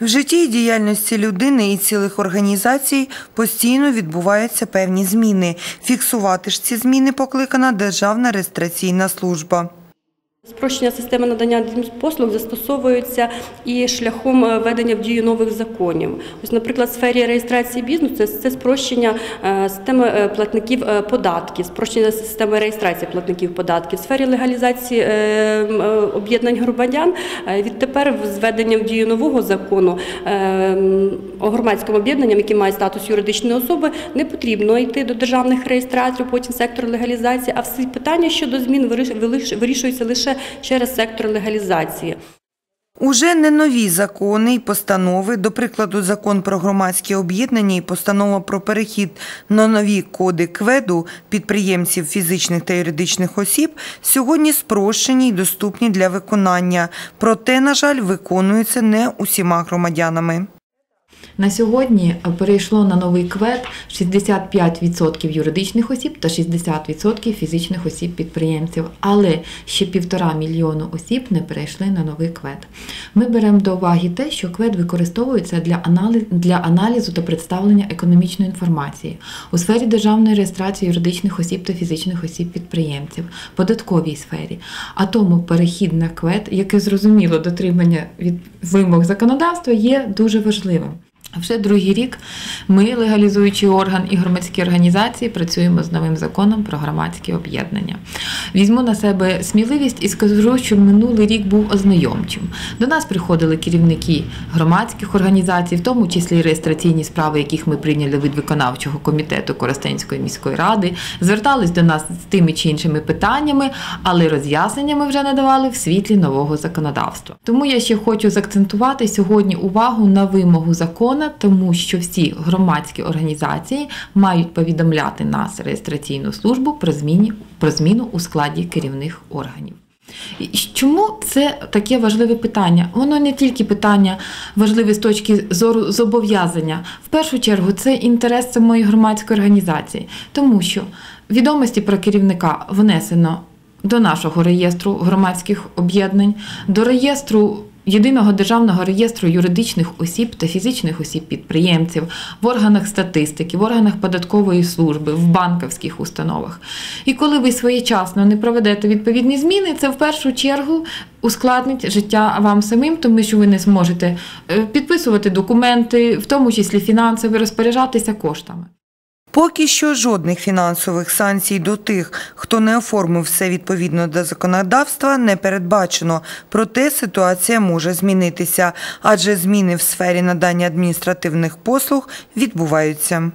В житті і діяльності людини і цілих організацій постійно відбуваються певні зміни. Фіксувати ж ці зміни покликана Державна реєстраційна служба. Спрощення системи надання послуг застосовується і шляхом е, введення в дію нових законів. Ось, наприклад, в сфері реєстрації бізнесу це, спрощення е, системи е, платників податків, спрощення системи реєстрації платників податків. В сфері легалізації об'єднань громадян відтепер з введенням в дію нового закону громадським об'єднанням, які мають статус юридичної особи, не потрібно йти до державних реєстраторів, потім сектор легалізації, а всі питання щодо змін виріш- виріш- вирішуються лише через сектор легалізації. Уже не нові закони і постанови, до прикладу, закон про громадські об'єднання і постанова про перехід на нові коди КВЕДу підприємців фізичних та юридичних осіб сьогодні спрощені і доступні для виконання. Проте, на жаль, виконуються не усіма громадянами. На сьогодні перейшло на новий квет 65% юридичних осіб та 60% фізичних осіб-підприємців, але ще півтора мільйону осіб не перейшли на новий квет. Ми беремо до уваги те, що квет використовується для аналізу, для аналізу та представлення економічної інформації у сфері державної реєстрації юридичних осіб та фізичних осіб-підприємців, податковій сфері. А тому перехід на квет, яке зрозуміло дотримання від вимог законодавства, є дуже важливим. Вже другий рік ми, легалізуючий орган і громадські організації, працюємо з новим законом про громадські об'єднання. Візьму на себе сміливість і скажу, що минулий рік був ознайомчим. До нас приходили керівники громадських організацій, в тому числі реєстраційні справи, яких ми прийняли від виконавчого комітету Коростенської міської ради, звертались до нас з тими чи іншими питаннями, але роз'яснення ми вже надавали в світлі нового законодавства. Тому я ще хочу заакцентувати сьогодні увагу на вимогу закону, тому що всі громадські організації мають повідомляти нас реєстраційну службу про зміні про зміну у складі керівних органів. Чому це таке важливе питання? Воно не тільки питання важливе з точки зору зобов'язання. В першу чергу це інтерес самої громадської організації, тому що відомості про керівника внесено до нашого реєстру громадських об'єднань, до реєстру. Єдиного державного реєстру юридичних осіб та фізичних осіб підприємців в органах статистики, в органах податкової служби, в банківських установах. І коли ви своєчасно не проведете відповідні зміни, це в першу чергу ускладнить життя вам самим, тому що ви не зможете е, підписувати документи, в тому числі фінансово розпоряджатися коштами. Поки що жодних фінансових санкцій до тих, хто не оформив все відповідно до законодавства, не передбачено. Проте ситуація може змінитися, адже зміни в сфері надання адміністративних послуг відбуваються.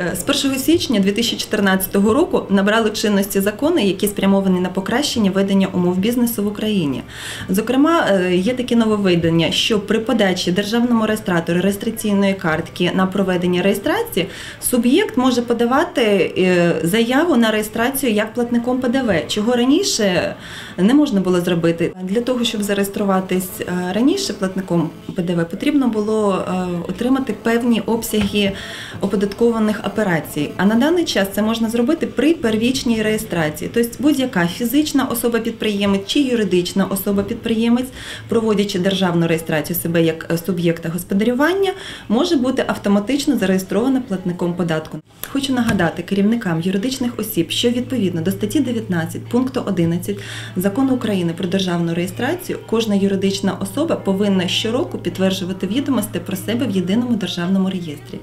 Е, З 1 січня 2014 року набрали чинності закони, які спрямовані на покращення ведення умов бізнесу в Україні. Зокрема, е, є такі нововведення, що при подачі державному реєстратору реєстраційної картки на проведення реєстрації суб'єкт може подавати е, заяву на реєстрацію як платником ПДВ, чого раніше не можна було зробити. Для того, щоб зареєструватись раніше платником ПДВ, потрібно було отримати певні обсяги оподаткованих операцій. А на даний час це можна зробити при первічній реєстрації. Тобто будь-яка фізична особа-підприємець чи юридична особа-підприємець, проводячи державну реєстрацію себе як е, суб'єкта господарювання, може бути автоматично зареєстрована платником податку. Хочу нагадати керівникам юридичних осіб, що відповідно до статті 19 пункту 11 закону України про державну реєстрацію, кожна юридична особа повинна щороку підтверджувати відомості про себе в єдиному державному реєстрі.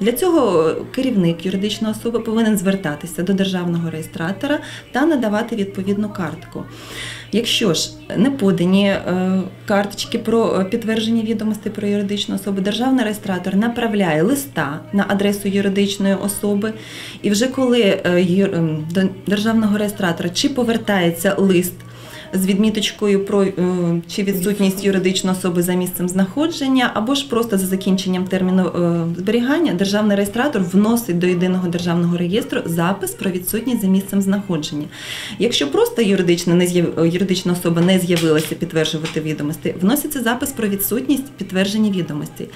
Для цього керівник юридичної особи повинен звертатися до державного реєстратора та надавати відповідну картку. Якщо ж не подані е, карточки про е, підтвердження відомостей про юридичну особу, державний реєстратор направляє листа на адресу юридичної особи, і вже коли е, ем, до державного реєстратора чи повертається лист з відміточкою про е, чи відсутність юридичної особи за місцем знаходження, або ж просто за закінченням терміну е, зберігання, державний реєстратор вносить до єдиного державного реєстру запис про відсутність за місцем знаходження. Якщо просто юридична, не з'яв- юридична особа не з'явилася підтверджувати відомості, вноситься запис про відсутність підтвердження відомостей.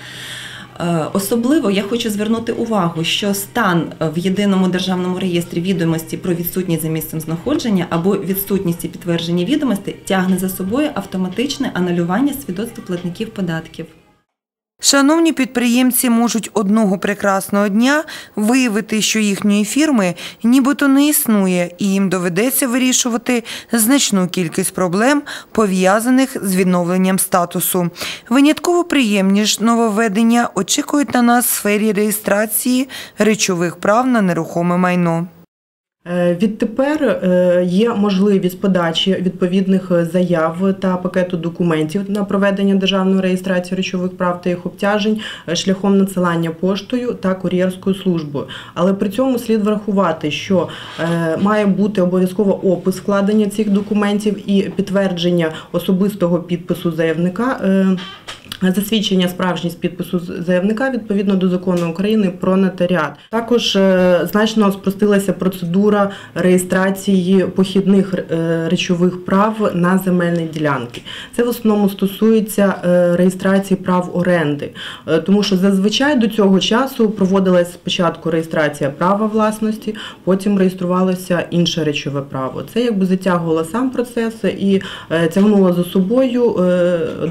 Е, Особливо я хочу звернути увагу, що стан е, в єдиному державному реєстрі відомості про відсутність за місцем знаходження або відсутність і підтвердження відомостей тягне за собою автоматичне анулювання свідоцтва платників податків. Шановні підприємці можуть одного прекрасного дня виявити, що їхньої фірми нібито не існує, і їм доведеться вирішувати значну кількість проблем, пов'язаних з відновленням статусу. Винятково приємні ж нововведення очікують на нас в сфері реєстрації речових прав на нерухоме майно. Е, Відтепер е, є можливість подачі відповідних е, заяв та пакету документів на проведення державної реєстрації речових прав та їх обтяжень шляхом надсилання поштою та кур'єрською службою. Але при цьому слід врахувати, що має бути обов'язково опис складення цих документів і підтвердження особистого підпису заявника. Засвідчення справжність підпису заявника відповідно до закону України про нотаріат. Також е, значно спростилася процедура реєстрації похідних е, речових прав на земельні ділянки. Це в основному стосується е, реєстрації прав оренди, тому що зазвичай до цього часу проводилась спочатку реєстрація права власності, потім реєструвалося інше речове право. Це якби затягувало сам процес і тягнуло за собою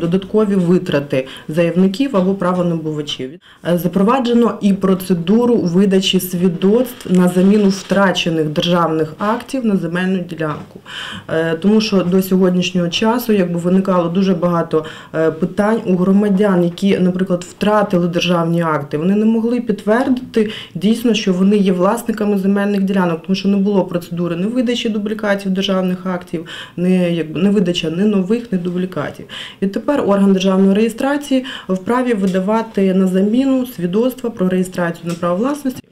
додаткові витрати заявників або правонабувачів. Е, Запроваджено і процедуру видачі свідоцтв на заміну втрачених державних актів на земельну ділянку. Е, Тому що до сьогоднішнього часу якби виникало дуже багато е, питань у громадян, які, наприклад, втратили державні акти. Вони не могли підтвердити дійсно, що вони є власниками земельних ділянок, тому що не було процедури не видачі дублікатів державних актів, не якби не видача ні нових, ні дублікатів. І тепер орган державної реєстрації вправі видавати на заміну свідоцтва про реєстрацію на право власності.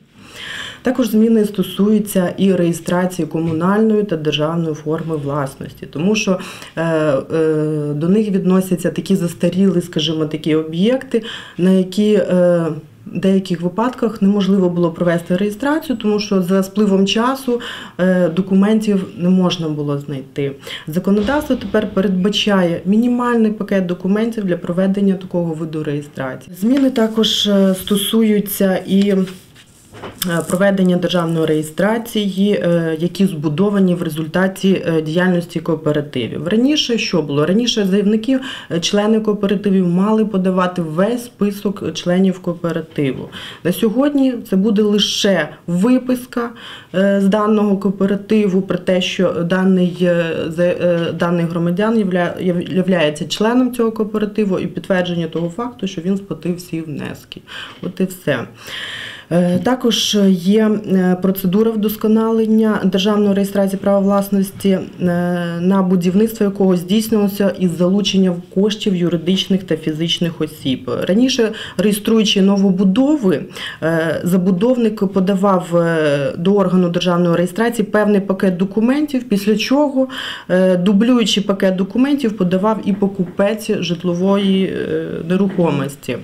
Також зміни стосуються і реєстрації комунальної та державної форми власності, тому що е, е, до них відносяться такі застаріли, скажімо, такі об'єкти, на які е, в деяких випадках неможливо було провести реєстрацію, тому що за спливом часу е, документів не можна було знайти. Законодавство тепер передбачає мінімальний пакет документів для проведення такого виду реєстрації. Зміни також е, стосуються і проведення державної реєстрації, е, які збудовані в результаті е, діяльності кооперативів. Раніше що було? Раніше заявники, е, члени кооперативів мали подавати весь список членів кооперативу. На сьогодні це буде лише виписка е, з даного кооперативу про те, що даний, е, е, даний громадян являється членом цього кооперативу і підтвердження того факту, що він сплатив всі внески. От і все. Е, Також є е, процедура вдосконалення державної реєстрації права власності, е, на будівництво якого здійснювалося із залученням коштів юридичних та фізичних осіб. Раніше, реєструючи новобудови, забудовник подавав до органу державної реєстрації певний пакет документів, після чого, дублюючи пакет документів, подавав і покупець житлової нерухомості.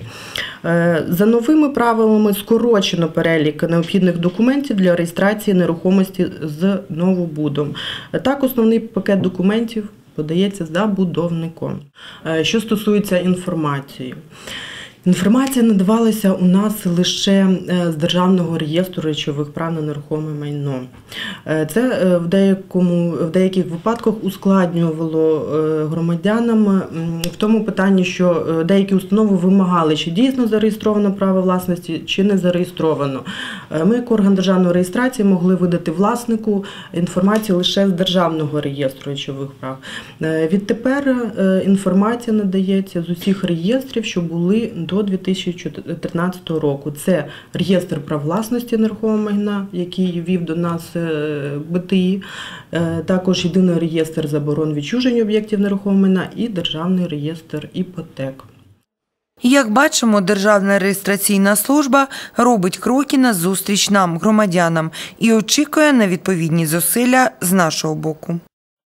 Е, За новими правилами скорочено перелік необхідних документів для реєстрації нерухомості з новобудом. Так, основний пакет документів подається забудовником. Е, Що стосується інформації. Інформація надавалася у нас лише е, з державного реєстру речових прав на нерухоме майно. Е, Це е, в деякому в деяких випадках ускладнювало громадянам в тому питанні, що деякі установи вимагали, чи дійсно зареєстровано право власності, чи не зареєстровано. Ми, як орган державної реєстрації, могли видати власнику інформацію лише з державного реєстру речових прав. Відтепер інформація надається з усіх реєстрів, що були до 2013 року. Це реєстр прав власності нерухомого майна, який вів до нас е, БТІ, е, також єдиний реєстр заборон відчуження об'єктів нерухомого майна і державний реєстр іпотек. Як бачимо, Державна реєстраційна служба робить кроки на зустріч нам, громадянам, і очікує на відповідні зусилля з нашого боку.